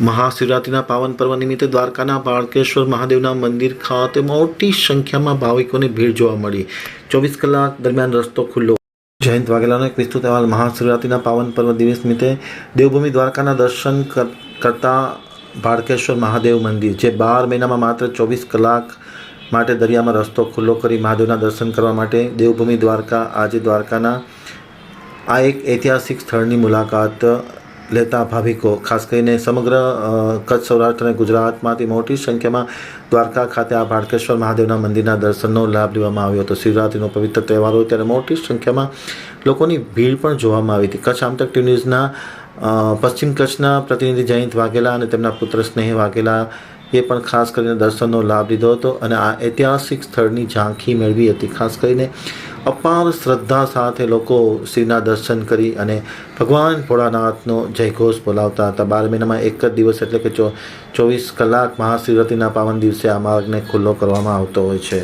મહાશિવરાત્રિના પાવન પર્વ નિમિત્તે દ્વારકાના બાળકેશ્વર મહાદેવના મંદિર ખાતે મોટી સંખ્યામાં ભાવિકોની ભીડ જોવા મળી. ચોવીસ કલાક દરમિયાન રસ્તો ખુલ્લો. જયંત વાઘેલાનો એક વિસ્તૃત અહેવાલ, મહાશિવરાત્રિના પાવન પર્વ દિવસ નિમિત્તે દેવભૂમિ દ્વારકાના દર્શન કર- કરતા બાળકેશ્વર મહાદેવ મંદિર, જે બાર મહિનામાં માત્ર ચોવીસ કલાક માટે દરિયામાં રસ્તો ખુલ્લો કરી મહાદેવના દર્શન કરવા માટે દેવભૂમિ દ્વારકા, આજે દ્વારકાના આ એક ઐતિહાસિક સ્થળની મુલાકાત લેતા ભાવિકો, ખાસ કરીને સમગ્ર કચ્છ સૌરાષ્ટ્ર અને ગુજરાતમાંથી મોટી સંખ્યામાં દ્વારકા ખાતે આ ભાડકેશ્વર મહાદેવના મંદિરના દર્શનનો લાભ લેવામાં આવ્યો હતો. શિવરાત્રિનો પવિત્ર તહેવાર હોય ત્યારે મોટી સંખ્યામાં લોકોની ભીડ પણ જોવામાં આવી હતી. કચ્છ આમતક ટીવી ન્યૂઝના પશ્ચિમ કચ્છના પ્રતિનિધિ જયંત વાઘેલા અને તેમના પુત્ર સ્નેહ વાઘેલા એ પણ ખાસ કરીને દર્શનનો લાભ લીધો હતો અને આ ઐતિહાસિક સ્થળની ઝાંખી મેળવી હતી. ખાસ કરીને અપાર શ્રદ્ધા સાથે લોકો શ્રીના દર્શન કરી અને ભગવાન ભોળાનાથનો જયઘોષ બોલાવતા હતા. બાર મહિનામાં એક જ દિવસ એટલે કે ચોવીસ કલાક મહાશિવરાત્રિના પાવન દિવસે આ માર્ગને ખુલ્લો કરવામાં આવતો હોય છે.